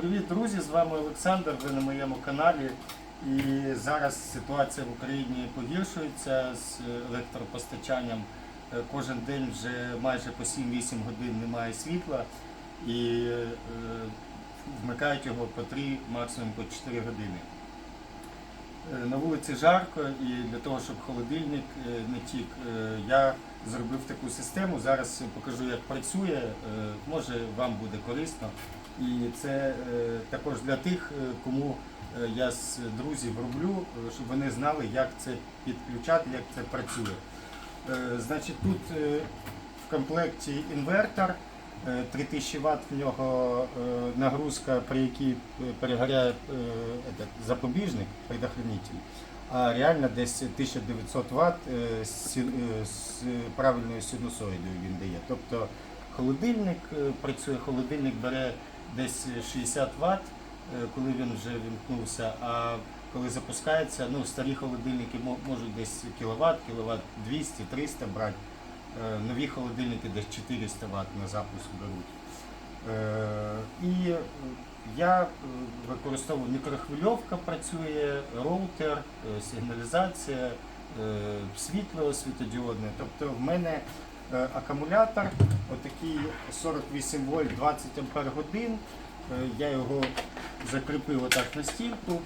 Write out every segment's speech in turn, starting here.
Привіт, друзі! З вами Олександр. Ви на моєму каналі. І зараз ситуація в Україні погіршується з електропостачанням. Е, Кожен день вже майже по 7-8 годин немає світла і е, вмикають його по 3, максимум по 4 години. Е, На вулиці жарко і для того, щоб холодильник е, не тік, е, я зробив таку систему. Зараз покажу, як працює. Е, Може вам буде корисно. І це е, також для тих, е, кому е, я з друзів роблю, щоб вони знали, як це підключати, як це працює. Значить, тут в комплекті інвертор. е, 3000 Вт в нього нагрузка, при якій перегоряє запобіжник, предохранитель, а реально десь 1900 Вт з правильною синусоїдою він дає. Тобто холодильник працює, холодильник бере десь 60 Вт, е, коли він вже вімкнувся, а коли запускається, ну старі холодильники можуть десь кіловат, кіловат 200, 300 брати. Е, Нові холодильники десь 400 Вт на запуск беруть. Е, І я використовую мікрохвильовка, працює, роутер, сигналізація, світло світодіодне. Тобто в мене акумулятор, отакий 48 вольт 20 ампер годин. Е, Я його закріпив отак на стінку.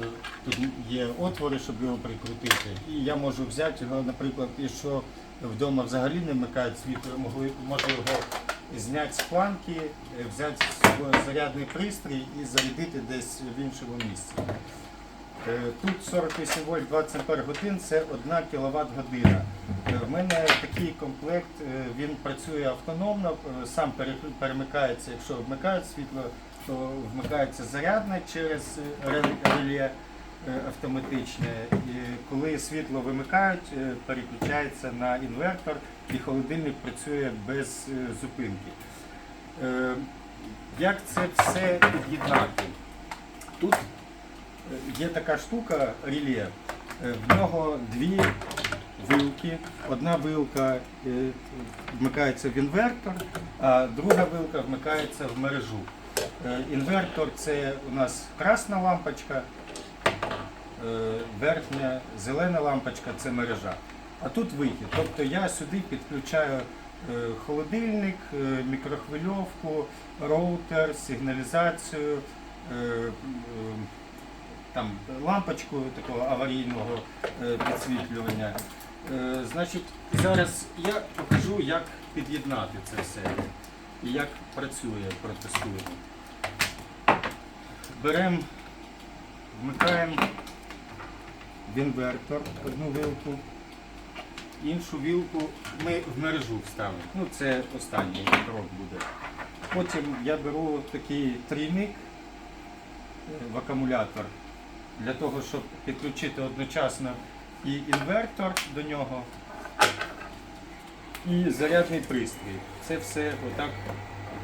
Е, Тут є отвори, щоб його прикрутити. І я можу взяти його, наприклад, якщо вдома взагалі не вмикають світло, можу, його зняти з планки, е, взяти зарядний пристрій і зарядити десь в іншому місці. Е, Тут 48 вольт 20 ампер годин це 1 кВт година. Е, В мене такий комплект, е, він працює автономно, е, сам перемикається, якщо вмикають світло, то вмикається зарядне через е, реле- е, автоматичне. І коли світло вимикають, е, переключається на інвертор і холодильник працює без е, зупинки. Е, Як це все під'єднати? Тут е, є така штука реле. Е, В нього дві вилки. Одна вилка е, вмикається в інвертор, а друга вилка вмикається в мережу. Е, Інвертор це у нас красна лампочка, верхня зелена лампочка це мережа. А тут вихід. Тобто я сюди підключаю холодильник, мікрохвильовку, роутер, сигналізацію, там, лампочку такого аварійного е, підсвітлювання. Е, Значить, зараз я покажу, як під'єднати це все і як працює, протестуємо. Беремо, вмикаємо в інвертор одну вилку, іншу вілку ми в мережу вставимо. Ну, це останній крок буде. Потім я беру такий трійник е, в акумулятор для того, щоб підключити одночасно і інвертор до нього, і зарядний пристрій. Це все отак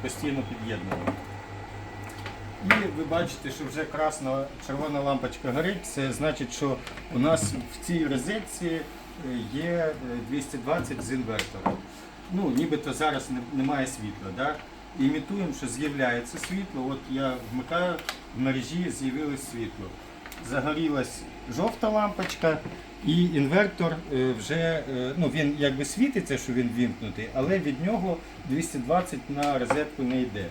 постійно під'єднано. І ви бачите, що вже красна червона лампочка горить. Це значить, що у нас в цій розетці е, є е, 220 з інвертором. Ну, нібито зараз немає світла. Да? Імітуємо, що з'являється світло. От я вмикаю, в мережі з'явилось світло. Загорілась жовта лампочка, і інвертор е, вже е, ну, він якби світиться, що він вімкнутий, але від нього 220 на розетку не йде.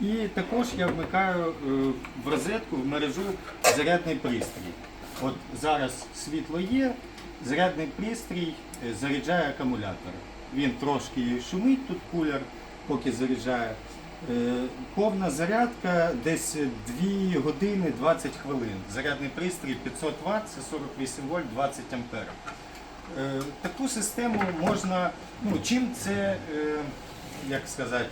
І також я вмикаю е, в розетку, в мережу зарядний пристрій. От зараз світло є, зарядний пристрій заряджає акумулятор. Він трошки шумить тут кулер, поки заряджає. Е, Повна зарядка десь 2 години 20 хвилин. Зарядний пристрій 500 Вт, це 48 вольт 20 ампер. Е, Таку систему можна, ну чим це, е, як сказати,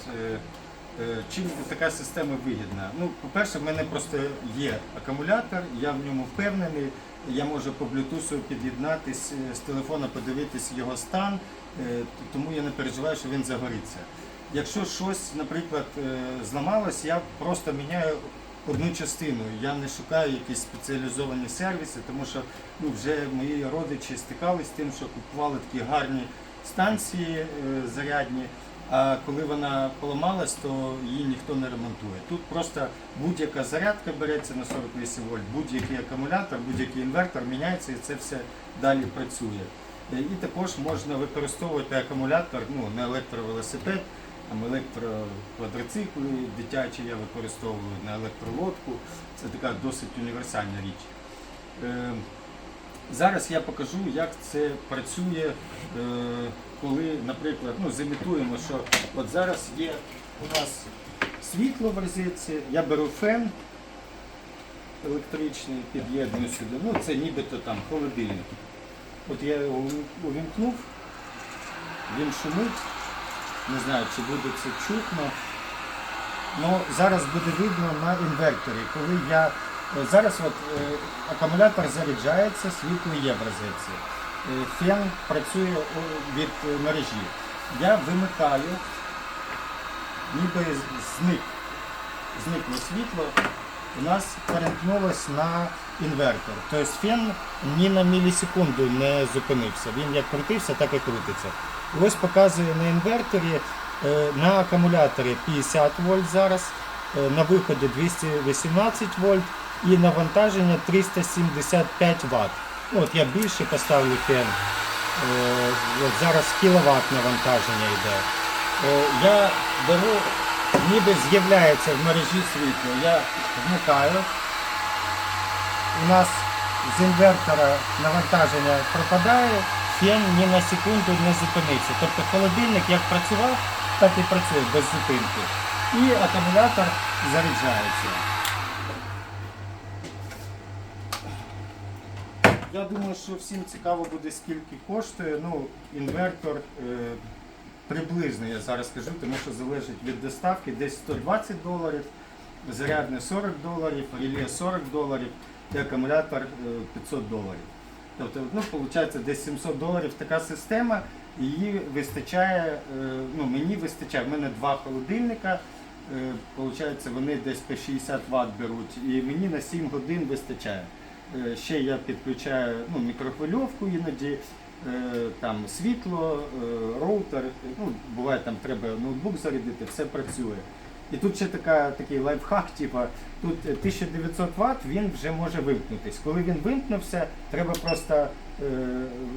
Чим така система вигідна? Ну, по-перше, в мене просто є акумулятор, я в ньому впевнений. Я можу по Bluetooth під'єднатись е, з телефона, подивитись його стан, тому я не переживаю, що він загориться. Якщо щось, наприклад, е, зламалось, я просто міняю одну частину. Я не шукаю якісь спеціалізовані сервіси, тому що ну, вже мої родичі стикались з тим, що купували такі гарні станції е, зарядні. А коли вона поламалась, то її ніхто не ремонтує. Тут просто будь-яка зарядка береться на 48 вольт, будь-який акумулятор, будь-який інвертор міняється і це все далі працює. Е, І також можна використовувати акумулятор ну, на електровелосипед, там електроквадроцикли дитячі я використовую на електролодку. Це така досить універсальна річ. Е, Зараз я покажу, як це працює, е, коли, наприклад, ну, зімітуємо, що от зараз є у нас світло в розетці, я беру фен електричний, під'єдную сюди. Ну, це нібито там холодильник. От я його увімкнув, він шумить. Не знаю, чи буде це чутно. Ну, зараз буде видно на інверторі, коли я. е, Зараз от, е, акумулятор заряджається, світло є в розетці. Е, Фен працює від е, мережі. Я вимикаю, ніби зник, зникло світло, у нас перемкнулось на інвертор. Тобто фен ні на мілісекунду не зупинився. Він як крутився, так і крутиться. Ось показує на інверторі, е, на акумуляторі 50 вольт зараз, е, на виході 218 вольт і навантаження 375 Вт. Ну, От я більше поставлю фен. Е, От зараз кіловат навантаження йде. Я беру, ніби з'являється в мережі світло. Я вмикаю. У нас з інвертора навантаження пропадає, фен ні на секунду не зупиниться. Тобто холодильник як працював, так і працює без зупинки. І акумулятор заряджається. Я думаю, що всім цікаво буде, скільки коштує. Ну, інвертор е, приблизно, я зараз скажу, тому що залежить від доставки, десь 120 доларів, зарядне 40 доларів, реле 40 доларів і акумулятор е, 500 доларів. Тобто, ну, виходить, десь 700 доларів така система, її вистачає, е, ну, мені вистачає, в мене два холодильника, е, Получається, вони десь по 60 Вт беруть, і мені на 7 годин вистачає. Е, Ще я підключаю ну, мікрохвильовку іноді, е, там світло, е, роутер. Ну, буває, там треба ноутбук зарядити, все працює. І тут ще така, такий лайфхак, типа, тут е, 1900 Вт він вже може вимкнутись. Коли він вимкнувся, треба просто е,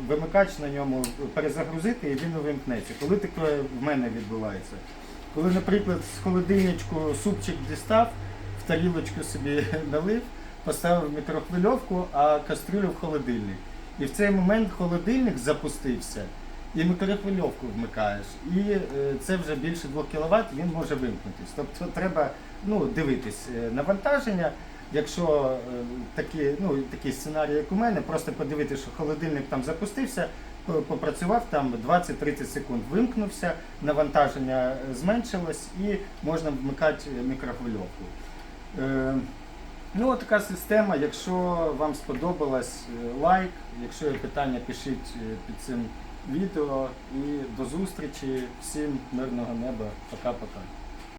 вимикач на ньому перезагрузити і він увімкнеться. Коли таке в мене відбувається? Коли, наприклад, з холодильничку супчик дістав, в тарілочку собі налив, поставив мікрохвильовку, а кастрюлю в холодильник. І в цей момент холодильник запустився, і мікрохвильовку вмикаєш. І е, це вже більше 2 кВт, він може вимкнутись. Тобто треба ну, дивитись е, навантаження. Якщо е, такі, ну, такий сценарій, як у мене, просто подивитися, що холодильник там запустився, попрацював там 20-30 секунд, вимкнувся, навантаження зменшилось і можна вмикати мікрохвильовку. Ну, от така система. Якщо вам сподобалось, е, лайк. Якщо є питання, пишіть е, під цим відео. І до зустрічі. Всім мирного неба. Пока-пока.